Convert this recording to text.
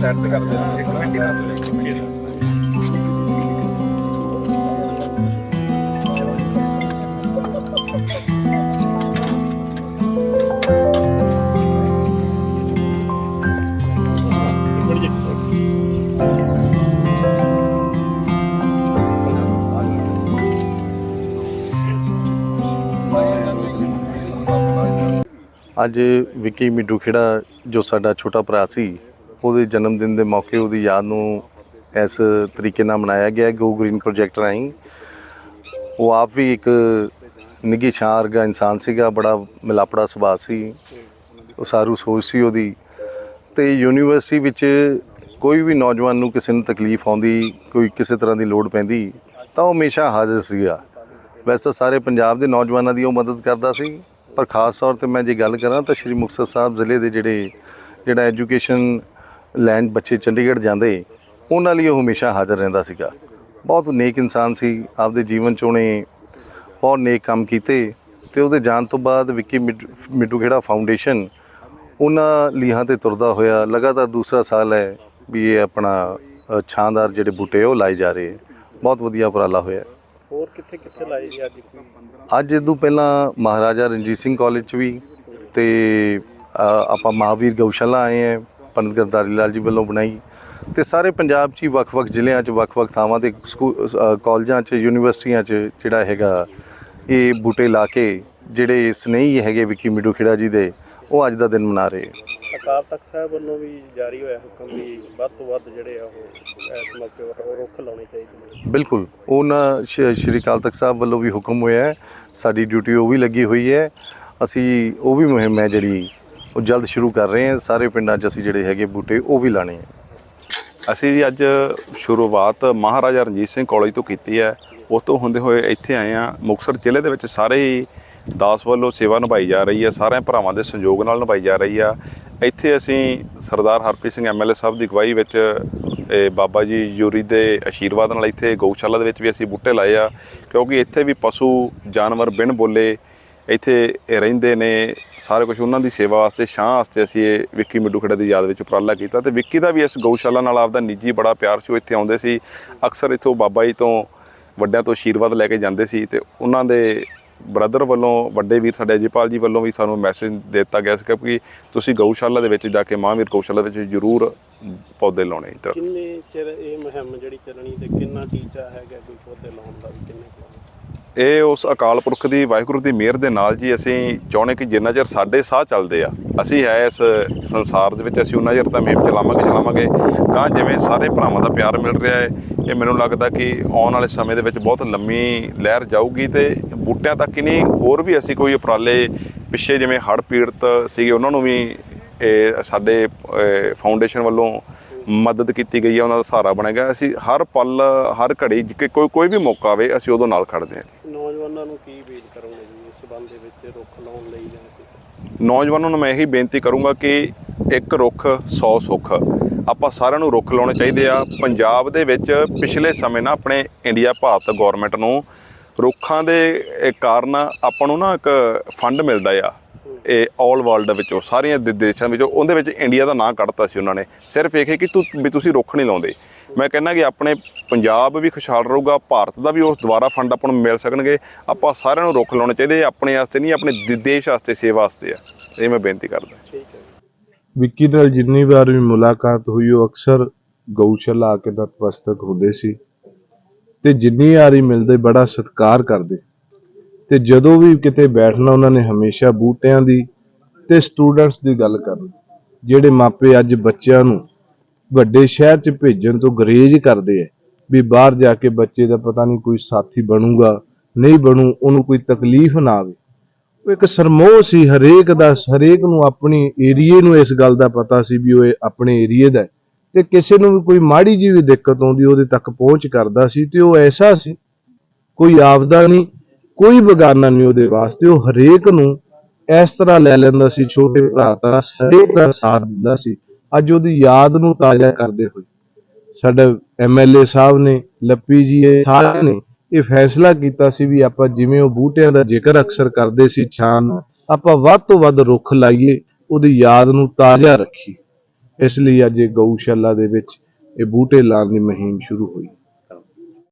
Side ਤੇ ਕਰਦੇ ਇੱਕ ਮਿੰਟ ਹੀ ਅੱਜ ਵਿੱਕੀ ਮਿੱਡੂ ਖੇੜਾ, ਜੋ ਸਾਡਾ ਛੋਟਾ ਭਰਾ ਸੀ ਉਹਦੇ ਜਨਮ ਦਿਨ ਦੇ ਮੌਕੇ ਉਹਦੀ ਯਾਦ ਨੂੰ ਇਸ ਤਰੀਕੇ ਨਾਲ ਮਨਾਇਆ ਗਿਆ ਗੋ ਗ੍ਰੀਨ ਪ੍ਰੋਜੈਕਟ ਰਾਹੀਂ। ਉਹ ਆਪ ਵੀ ਇੱਕ ਨਿੱਘੀ ਛਾਂ ਵਰਗਾ ਇਨਸਾਨ ਸੀਗਾ, ਬੜਾ ਮਿਲਾਪੜਾ ਸੁਭਾਅ ਸੀ। ਉਸਾਰੂ ਸੋਚ ਸੀ ਉਹਦੀ। ਤੇ ਯੂਨੀਵਰਸਿਟੀ ਵਿੱਚ ਕੋਈ ਵੀ ਨੌਜਵਾਨ ਨੂੰ ਕਿਸੇ ਨੂੰ ਤਕਲੀਫ ਆਉਂਦੀ, ਕੋਈ ਕਿਸੇ ਤਰ੍ਹਾਂ ਦੀ ਲੋੜ ਪੈਂਦੀ, ਤਾਂ ਉਹ ਹਮੇਸ਼ਾ ਹਾਜ਼ਰ ਸੀਗਾ। ਵੈਸੇ ਤਾਂ ਸਾਰੇ ਪੰਜਾਬ ਦੇ ਨੌਜਵਾਨਾਂ ਦੀ ਉਹ ਮਦਦ ਕਰਦਾ ਸੀ, ਪਰ ਖਾਸ ਤੌਰ ਤੇ ਮੈਂ ਜੇ ਗੱਲ ਕਰਾਂ ਤਾਂ ਸ਼੍ਰੀ ਮੁਕਤਸਰ ਸਾਹਿਬ ਜ਼ਿਲ੍ਹੇ ਦੇ ਜਿਹੜੇ, ਜਿਹੜਾ ਐਜੂਕੇਸ਼ਨ ਲੈਣ ਬੱਚੇ ਚੰਡੀਗੜ੍ਹ ਜਾਂਦੇ ਉਹਨਾਂ ਲਈ ਉਹ ਹਮੇਸ਼ਾ ਹਾਜ਼ਰ ਰਹਿੰਦਾ ਸੀਗਾ। ਬਹੁਤ ਨੇਕ ਇਨਸਾਨ ਸੀ ਆਪਦੇ ਜੀਵਨ 'ਚ ਉਹਨੇ ਬਹੁਤ ਨੇਕ ਕੰਮ ਕੀਤੇ ਤੇ ਉਹਦੇ ਜਾਣ ਤੋਂ ਬਾਅਦ ਵਿੱਕੀ ਮਿੱਡੂ ਖੇੜਾ ਫਾਊਂਡੇਸ਼ਨ ਉਹਨਾਂ ਲੀਹਾਂ ਤੇ ਤੁਰਦਾ ਹੋਇਆ ਲਗਾਤਾਰ ਦੂਸਰਾ ਸਾਲ ਹੈ ਵੀ ਇਹ ਆਪਣਾ ਛਾਂਦਾਰ ਜਿਹੜੇ ਬੂਟੇ ਉਹ ਲਾਏ ਜਾ ਰਹੇ। ਬਹੁਤ ਵਧੀਆ ਉਪਰਾਲਾ ਹੋਇਆ। ਹੋਰ ਕਿੱਥੇ ਕਿੱਥੇ ਲਾਈ ਜੀ ਅੱਜ ਅੱਜ ਤੋਂ ਪਹਿਲਾਂ ਮਹਾਰਾਜਾ ਰਣਜੀਤ ਸਿੰਘ ਕਾਲਜ ਚ ਵੀ ਤੇ ਆਪਾਂ ਮਹਾਵੀਰ ਗਊਸ਼ਾਲਾ ਆਏ ਹੈ। ਪੰਡਤ ਗਰਦਾਰੀ ਲਾਲ ਜੀ ਵੱਲੋਂ ਬਣਾਈ ਤੇ ਸਾਰੇ ਪੰਜਾਬ 'ਚ ਹੀ ਵੱਖ-ਵੱਖ ਜ਼ਿਲ੍ਹਿਆਂ 'ਚ ਵੱਖ-ਵੱਖ ਥਾਵਾਂ ਤੇ ਕਾਲਜਾਂ 'ਚ ਯੂਨੀਵਰਸਿਟੀਆਂ 'ਚ ਜਿਹੜਾ ਹੈਗਾ ਇਹ ਬੂਟੇ ਲਾ ਕੇ ਜਿਹੜੇ ਸਨੇਹੀ ਹੈਗੇ ਵਿੱਕੀ ਮਿੱਡੂ ਖੇੜਾ ਜੀ ਦੇ ਉਹ ਅੱਜ ਦਾ ਦਿਨ ਮਨਾ ਰਹੇ। ਅਕਾਲ ਤਖਤ ਸਾਹਿਬ ਵੱਲੋਂ ਵੀ ਜਾਰੀ ਹੋਇਆ ਹੁਕਮ ਵੀ ਵੱਧ ਤੋਂ ਵੱਧ ਜਿਹੜੇ ਆ ਉਹ ਇਸ ਮੌਕੇ ਉਹ ਰੁੱਖ ਲਾਉਣੇ ਚਾਹੀਦੇ ਨੇ ਬਿਲਕੁਲ ਉਹਨਾਂ ਸ਼੍ਰੀ ਅਕਾਲ ਤਖਤ ਸਾਹਿਬ ਵੱਲੋਂ ਵੀ ਹੁਕਮ ਹੋਇਆ ਹੈ ਸਾਡੀ ਡਿਊਟੀ ਉਹ ਵੀ ਲੱਗੀ ਹੋਈ ਹੈ ਅਸੀਂ ਉਹ ਵੀ ਮੁਹਿੰਮ ਹੈ ਜਿਹੜੀ ਉਹ ਜਲਦ ਸ਼ੁਰੂ ਕਰ ਰਹੇ ਹਾਂ। ਸਾਰੇ ਪਿੰਡਾਂ 'ਚ ਅਸੀਂ ਜਿਹੜੇ ਹੈਗੇ ਬੂਟੇ, ਉਹ ਵੀ ਲਾਣੇ ਹੈ ਅਸੀਂ ਜੀ ਅੱਜ ਸ਼ੁਰੂਆਤ ਮਹਾਰਾਜਾ ਰਣਜੀਤ ਸਿੰਘ ਕਾਲਜ ਤੋਂ ਕੀਤੀ ਹੈ। ਉਸ ਤੋਂ ਹੁੰਦੇ ਹੋਏ ਇੱਥੇ ਆਏ ਆ ਮੁਕਤਸਰ ਜ਼ਿਲ੍ਹੇ ਦੇ ਵਿੱਚ ਸਾਰੇ ਹੀ ਦਾਸ ਵੱਲੋਂ ਸੇਵਾ ਨਿਭਾਈ ਜਾ ਰਹੀ ਹੈ। ਸਾਰਿਆਂ ਭਰਾਵਾਂ ਦੇ ਸੰਯੋਗ ਨਾਲ ਨਿਭਾਈ ਜਾ ਰਹੀ ਆ। ਇੱਥੇ ਅਸੀਂ ਸਰਦਾਰ ਹਰਪ੍ਰੀਤ ਸਿੰਘ ਐਮਐਲਏ ਸਾਹਿਬ ਦੀ ਅਗਵਾਈ ਵਿੱਚ ਬਾਬਾ ਜੀ ਯੂਰੀ ਦੇ ਆਸ਼ੀਰਵਾਦ ਨਾਲ ਇੱਥੇ ਗਊਸ਼ਾਲਾ ਦੇ ਵਿੱਚ ਵੀ ਅਸੀਂ ਬੂਟੇ ਲਾਏ ਆ। ਕਿਉਂਕਿ ਇੱਥੇ ਵੀ ਪਸ਼ੂ, ਜਾਨਵਰ ਬਿਨ ਬੋਲੇ ਇੱਥੇ ਰਹਿੰਦੇ ਨੇ, ਸਾਰੇ ਕੁਝ ਉਹਨਾਂ ਦੀ ਸੇਵਾ ਵਾਸਤੇ, ਛਾਂ ਵਾਸਤੇ ਅਸੀਂ ਇਹ ਵਿੱਕੀ ਮਿੱਡੂ ਖੇੜਾ ਦੀ ਯਾਦ ਵਿੱਚ ਉਪਰਾਲਾ ਕੀਤਾ ਤੇ ਵਿੱਕੀ ਦਾ ਵੀ ਇਸ ਗਊਸ਼ਾਲਾ ਨਾਲ ਆਪਦਾ ਨਿੱਜੀ ਬੜਾ ਪਿਆਰ ਸੀ, ਉਹ ਇੱਥੇ ਆਉਂਦੇ ਸੀ ਅਕਸਰ ਇੱਥੋਂ ਬਾਬਾ ਜੀ ਤੋਂ ਵੱਡਿਆਂ ਤੋਂ ਆਸ਼ੀਰਵਾਦ ਲੈ ਕੇ ਜਾਂਦੇ ਸੀ ਤੇ ਉਹਨਾਂ ਦੇ ਬ੍ਰਦਰ ਵੱਲੋਂ, ਵੱਡੇ ਵੀਰ ਸਾਡੇ ਅਜੀਪਾਲ ਜੀ ਵੱਲੋਂ ਵੀ ਸਾਨੂੰ ਮੈਸੇਜ ਦਿੱਤਾ ਗਿਆ ਸੀ ਕਿ ਤੁਸੀਂ ਗਊਸ਼ਾਲਾ ਦੇ ਵਿੱਚ ਜਾ ਕੇ ਮਹਾਂਵੀਰ ਗਊਸ਼ਾਲਾ ਵਿੱਚ ਜ਼ਰੂਰ ਪੌਦੇ ਲਾਉਣੇ ਇੱਧਰ ਕਿੰਨੇ ਚਿਰ ਇਹ ਮੁਹਿੰਮ ਜਿਹੜੀ ਚੱਲਣੀ ਤੇ ਕਿੰਨਾ ਟੀਚਾ ਹੈਗਾ ਕੋਈ ਪੌਦੇ ਲਾਉਣ ਦਾ ਕਿੰਨੇ ਲਾਉਣੇ? ਇਹ ਉਸ ਅਕਾਲ ਪੁਰਖ ਦੀ ਵਾਹਿਗੁਰੂ ਦੀ ਮਿਹਰ ਦੇ ਨਾਲ ਜੀ ਅਸੀਂ ਚਾਹੁੰਦੇ ਕਿ ਜਿੰਨਾ ਚਿਰ ਸਾਡੇ ਸਾਹ ਚੱਲਦੇ ਆ, ਅਸੀਂ ਹੈ ਇਸ ਸੰਸਾਰ ਦੇ ਵਿੱਚ ਅਸੀਂ ਉਹਨਾਂ ਚਿਰ ਤਾਂ ਮੁਹਿੰਮ ਚਲਾਵਾਂਗੇ ਚਲਾਵਾਂਗੇ। ਕਾਂ ਜਿਵੇਂ ਸਾਰੇ ਭਰਾਵਾਂ ਦਾ ਪਿਆਰ ਮਿਲ ਰਿਹਾ ਹੈ, ਇਹ ਮੈਨੂੰ ਲੱਗਦਾ ਕਿ ਆਉਣ ਵਾਲੇ ਸਮੇਂ ਦੇ ਵਿੱਚ ਬਹੁਤ ਲੰਮੀ ਲਹਿਰ ਜਾਊਗੀ ਤੇ ਬੂਟਿਆਂ ਤੱਕ ਹੀ ਨਹੀਂ, ਹੋਰ ਵੀ ਅਸੀਂ ਕੋਈ ਉਪਰਾਲੇ ਪਿੱਛੇ ਜਿਵੇਂ ਹੜ੍ਹ ਪੀੜਤ ਸੀਗੇ, ਉਹਨਾਂ ਨੂੰ ਵੀ ਇਹ ਸਾਡੇ ਫਾਊਂਡੇਸ਼ਨ ਵੱਲੋਂ ਮਦਦ ਕੀਤੀ ਗਈ ਹੈ ਉਹਨਾਂ ਦਾ ਸਹਾਰਾ ਬਣੇਗਾ ਅਸੀਂ ਹਰ ਪਲ, ਹਰ ਘੜੀ ਕਿ ਕੋਈ ਕੋਈ ਵੀ ਮੌਕਾ ਆਵੇ, ਅਸੀਂ ਉਦੋਂ ਨਾਲ ਖੜਦੇ ਹਾਂ। ਨੌਜਵਾਨਾਂ ਨੂੰ ਕੀ ਅਪੀਲ ਕਰੋਗੇ ਜੀ, ਇਸ ਸੰਬੰਧ ਦੇ ਵਿੱਚ ਰੁੱਖ ਲਾਉਣ ਲਈ ਜਾਂ ਕੋਈ? ਨੌਜਵਾਨਾਂ ਨੂੰ ਮੈਂ ਇਹੀ ਬੇਨਤੀ ਕਰੂੰਗਾ ਕਿ ਇੱਕ ਰੁੱਖ 100 ਸੁੱਖ, ਆਪਾਂ ਸਾਰਿਆਂ ਨੂੰ ਰੁੱਖ ਲਾਉਣੇ ਚਾਹੀਦੇ ਆ। ਪੰਜਾਬ ਦੇ ਵਿੱਚ ਪਿਛਲੇ ਸਮੇਂ ਨਾ ਆਪਣੇ ਇੰਡੀਆ ਭਾਰਤ ਗਵਰਨਮੈਂਟ ਨੂੰ ਰੁੱਖਾਂ ਦੇ ਕਾਰਨ ਆਪਾਂ ਨੂੰ ਨਾ ਇੱਕ ਫੰਡ ਮਿਲਦਾ ਆ। ਇਹ ਆਲ ਵਰਲਡ ਵਿੱਚੋਂ, ਸਾਰੀਆਂ ਦੇ- ਦੇਸ਼ਾਂ ਵਿੱਚੋਂ, ਉਹਦੇ ਵਿੱਚ ਇੰਡੀਆ ਦਾ ਨਾਂ ਕੱਢਤਾ ਸੀ ਉਹਨਾਂ ਨੇ। ਸਿਰਫ ਇਹ ਕਿ ਤੂੰ ਵੀ ਤੁਸੀਂ ਰੁੱਖ ਨਹੀਂ ਲਾਉਂਦੇ। ਮੈਂ ਕਹਿੰਦਾ ਕਿ ਆਪਣੇ ਪੰਜਾਬ ਵੀ ਖੁਸ਼ਹਾਲ ਰਹੂਗਾ ਭਾਰਤ ਦਾ ਵੀ ਉਸ ਦੁਆਰਾ ਫੰਡ ਆਪਾਂ ਨੂੰ ਮਿਲ ਸਕਣਗੇ। ਆਪਾਂ ਸਾਰਿਆਂ ਨੂੰ ਰੁੱਖ ਲਾਉਣੇ ਚਾਹੀਦੇ ਆਪਣੇ ਵਾਸਤੇ ਨਹੀਂ ਆਪਣੇ ਦੇਸ਼ ਵਾਸਤੇ ਸੇਵਾ ਵਾਸਤੇ ਆ। ਇਹ ਮੈਂ ਬੇਨਤੀ ਕਰਦਾ। ਠੀਕ ਹੈ। ਜੀ। ਵਿੱਕੀ ਨਾਲ ਜਿੰਨੀ ਵਾਰ ਵੀ ਮੁਲਾਕਾਤ ਹੋਈ ਉਹ ਅਕਸਰ ਗਊਸ਼ਾਲਾ ਆ ਕੇ ਨਤਮਸਤਕ ਹੁੰਦੇ ਸੀ ਤੇ ਜਿੰਨੀ ਵਾਰੀ ਮਿਲਦੇ ਬੜਾ ਸਤਿਕਾਰ ਕਰਦੇ। ਤੇ ਜਦੋਂ ਵੀ ਕਿਤੇ ਬੈਠਣਾ ਉਹਨਾਂ ਨੇ ਹਮੇਸ਼ਾ ਬੂਟਿਆਂ ਦੀ ਤੇ ਸਟੂਡੈਂਟਸ ਦੀ ਗੱਲ ਕਰਨੀ ਜਿਹੜੇ ਮਾਪੇ ਅੱਜ ਬੱਚਿਆਂ ਨੂੰ ਵੱਡੇ ਸ਼ਹਿਰ 'ਚ ਭੇਜਣ ਤੋਂ ਗਰੇਜ ਕਰਦੇ ਐ ਵੀ ਬਾਹਰ ਜਾ ਕੇ ਬੱਚੇ ਦਾ ਪਤਾ ਨਹੀਂ ਕੋਈ ਸਾਥੀ ਬਣੂਗਾ, ਨਹੀਂ ਬਣੂ, ਉਹਨੂੰ ਕੋਈ ਤਕਲੀਫ ਨਾ ਆਵੇ। ਉਹ ਇੱਕ ਸਰਮੋਹ ਸੀ, ਹਰੇਕ ਦਾ, ਹਰੇਕ ਨੂੰ ਆਪਣੀ ਏਰੀਏ ਨੂੰ ਇਸ ਗੱਲ ਦਾ ਪਤਾ ਸੀ ਵੀ ਉਹ ਆਪਣੇ ਏਰੀਏ ਦਾ ਤੇ ਕਿਸੇ ਨੂੰ ਵੀ ਕੋਈ ਮਾੜੀ ਜਿਹੀ ਵੀ ਦਿੱਕਤ ਆਉਂਦੀ, ਉਹਦੇ ਤੱਕ ਪਹੁੰਚ ਕਰਦਾ ਸੀ ਤੇ ਉਹ ਐਸਾ ਸੀ, ਕੋਈ ਆਪਦਾ ਨਹੀਂ, ਕੋਈ ਬਗਾਨਾ ਨਹੀਂ ਉਹਦੇ ਵਾਸਤੇ, ਉਹ ਹਰੇਕ ਨੂੰ ਇਸ ਤਰ੍ਹਾਂ ਲੈ ਲੈਂਦਾ ਸੀ, ਛੋਟੇ ਭਰਾ ਦਾ ਹਰੇਕ ਦਾ ਸਾਥ ਦਿੰਦਾ ਸੀ। ਅੱਜ ਉਹਦੀ ਯਾਦ ਨੂੰ ਤਾਜ਼ਾ ਕਰਦੇ ਹੋਏ ਸਾਡੇ ਐਮਐਲਏ ਸਾਹਿਬ ਨੇ, ਲੱਪੀ ਜੀ ਇਹ ਸਾਰੇ ਨੇ ਇਹ ਫੈਸਲਾ ਕੀਤਾ ਸੀ ਵੀ ਆਪਾਂ ਜਿਵੇਂ ਉਹ ਬੂਟਿਆਂ ਦਾ ਜ਼ਿਕਰ ਅਕਸਰ ਕਰਦੇ ਸੀ ਛਾਨ ਆਪਾਂ ਵੱਧ ਤੋਂ ਵੱਧ ਰੁੱਖ ਲਾਈਏ, ਉਹਦੀ ਯਾਦ ਨੂੰ ਤਾਜ਼ਾ ਰੱਖੀਏ। ਇਸ ਲਈ ਅੱਜ ਇਹ ਗਊਸ਼ਾਲਾ ਦੇ ਵਿੱਚ ਇਹ ਬੂਟੇ ਲਾਉਣ ਦੀ ਮੁਹਿੰਮ ਸ਼ੁਰੂ ਹੋਈ।